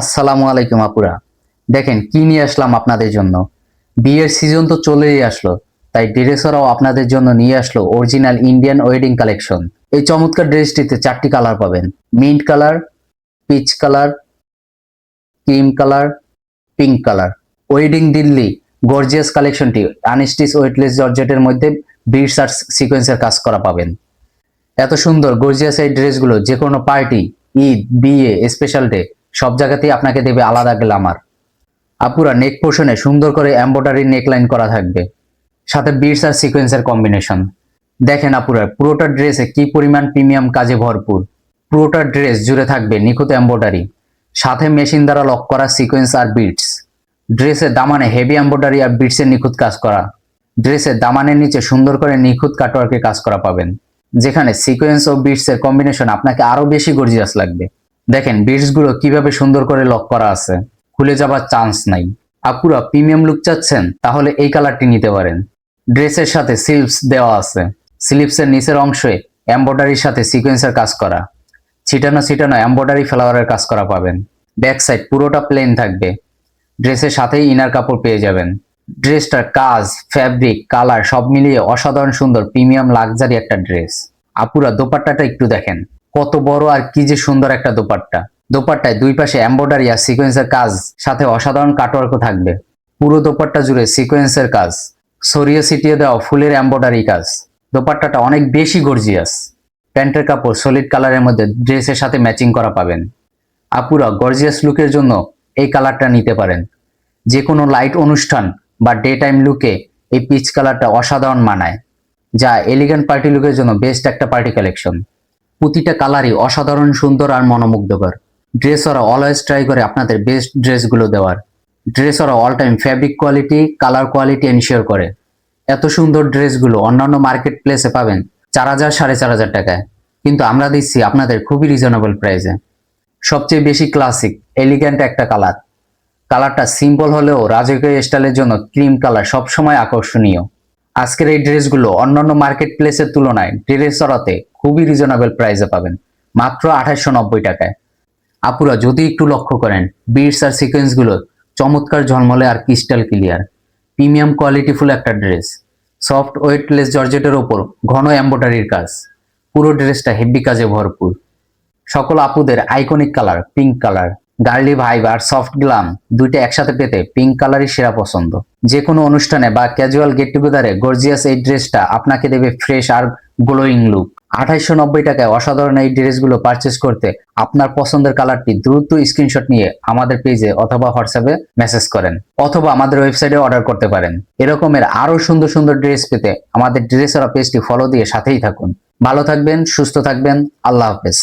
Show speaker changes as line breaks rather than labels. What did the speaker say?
আসসালামু আলাইকুম আপুরা। দেখেন, কি নিয়ে আসলাম আপনাদের জন্য? বিয়ের সিজন তো চলেই আসলো, তাই ড্রেসরাও আপনাদের জন্য নিয়ে আসলো অরিজিনাল ইন্ডিয়ান ওয়েডিং কালেকশন এই চমৎকার ড্রেসটিতে চারটি কালার পাবেন। Mint colour peach colour cream colour pink colour wedding Delhi gorgeous কালেকশনটি unstitch weightless জর্জেটের মধ্যে বিটস আর সিকোয়েন্সের কাজ করা পাবেন। এত সুন্দর গর্জিয়াস এই ড্রেসগুলো যে কোনো পার্টি ঈদ, বিয়ে স্পেশাল ডে সব জায়গাতেই আপনাকে দেবে আলাদা গ্লামার আপুরা নেক পোর্শনে সুন্দর করে এম্ব্রয়ডারি নেকলাইন করা থাকবে। সাথে বিটস আর সিকোয়েন্সের কম্বিনেশন দেখেন আপুরা, পুরোটা ড্রেসে কি পরিমাণ প্রিমিয়াম কাজে ভরপুর। পুরোটা ড্রেস জুড়ে থাকবে নিখুঁত এম্ব্রয়ডারি সাথে মেশিন দ্বারা লক করা সিকোয়েন্স আর বিটস ড্রেসের দামানে হেভি এম্ব্রয়ডারি আর বিটসের নিখুঁত কাজ করা। ড্রেসের দামানের নিচে সুন্দর করে নিখুঁত কাটওয়ার্কে কাজ করা পাবেন। যেখানে সিকোয়েন্স ও বিটসের কম্বিনেশন আপনাকে আরও বেশি গর্জিয়াস লাগবে। দেখেন বিটসগুলো কীভাবে সুন্দর করে লক করা আছে, খুলে যাবার চান্স নাই। আপুরা প্রিমিয়াম লুক চাচ্ছেন, তাহলে এই কালারটি নিতে পারেন। ড্রেসের সাথে স্লিপস দেওয়া আছে। স্লিপসের নিচের অংশে এম্ব্রয়ডারির সাথে সিকোয়েন্সের কাজ করা। ছিটানো ছিটানো এম্ব্রয়ডারি ফ্লাওয়ারের কাজ করা পাবেন। ব্যাক সাইড পুরোটা প্লেন থাকবে। ড্রেসের সাথেই ইনার কাপড় পেয়ে যাবেন। ড্রেসটার কাজ ফ্যাব্রিক কালার সব মিলিয়ে অসাধারণ সুন্দর প্রিমিয়াম লাক্সারি একটা ড্রেস। আপুরা দোপাট্টাটা একটু দেখেন। কত বড় আর কি যে সুন্দর একটা দোপাট্টা। দোপাট্টায় দুই পাশে এম্ব্রয়ডারি আর সিকোয়েন্সের কাজ, সাথে অসাধারণ কাটওয়ার্কও থাকবে। পুরো দোপাট্টা জুড়ে সিকোয়েন্সের কাজ। সরিয়ে সিটিয়ে দেওয়া ফুলের এম্ব্রয়ডারি কাজ। দোপাট্টাটা অনেক বেশি গর্জিয়াস প্যান্টের কাপড় সলিড কালারের মধ্যে ড্রেসের সাথে ম্যাচিং করা পাবেন। আপুরা গর্জিয়াস লুকের জন্য এই কালারটা নিতে পারেন। যে কোনো লাইট অনুষ্ঠান বা ডে টাইম লুকে এই পিচ কালারটা অসাধারণ মানায়, যা এলিগেন্ট পার্টি লুকের জন্য বেস্ট একটা পার্টি কালেকশন প্রতিটা কালারই অসাধারণ, সুন্দর আর মনোমুগ্ধকর। ড্রেস ওরা অলওয়েজ ট্রাই করে আপনাদের বেস্ট ড্রেসগুলো দেওয়ার। ড্রেস ওরা all time fabric quality colour quality ensure করে। এত সুন্দর ড্রেসগুলো অন্যান্য মার্কেট প্লেসে পাবেন চার হাজার, সাড়ে চার হাজার টাকায়। কিন্তু আমরা দিচ্ছি আপনাদের খুবই রিজনেবল প্রাইসে সবচেয়ে বেশি ক্লাসিক এলিগ্যান্ট একটা কালার কালারটা সিম্পল হলেও রাজকীয় স্টাইলের জন্য ক্রিম কালার সবসময় আকর্ষণীয়। আজকের এই ড্রেসগুলো অন্যান্য মার্কেট প্লেসের তুলনায় ড্রেস চড়াতে খুবই রিজনেবল প্রাইসে পাবেন। মাত্র আঠাশশো নব্বই টাকায়। আপুরা, যদি একটু লক্ষ্য করেন বিটস আর সিকোয়েন্সগুলো চমৎকার ঝলমলে আর ক্রিস্টাল ক্লিয়ার প্রিমিয়াম কোয়ালিটিফুল একটা ড্রেস সফট ওয়েটলেস জর্জেটের ওপর ঘন এম্ব্রয়ডারির কাজ। পুরো ড্রেসটা হেভি কাজে ভরপুর। সকল আপুদের iconic colour pink colour girly vibe আর সফট গ্লাম দুইটা একসাথে পেতে পিঙ্ক কালারই সেরা পছন্দ। যে কোনো অনুষ্ঠানে বা ক্যাজুয়াল গেট টুগেদারে গর্জিয়াস এই ড্রেসটা আপনাকে দেবে ফ্রেশ আর গ্লোয়িং লুক আঠাইশশো নব্বই টাকায় অসাধারণ এই ড্রেসগুলো পারচেস করতে আপনার পছন্দের কালারটি দ্রুত স্ক্রিনশট নিয়ে আমাদের পেজে অথবা হোয়াটসঅ্যাপে মেসেজ করেন অথবা আমাদের ওয়েবসাইটে অর্ডার করতে পারেন। এরকমের আরও সুন্দর সুন্দর ড্রেস পেতে আমাদের ড্রেসরা পেজটি ফলো দিয়ে সাথেই থাকুন। ভালো থাকবেন, সুস্থ থাকবেন, আল্লাহ হাফেজ।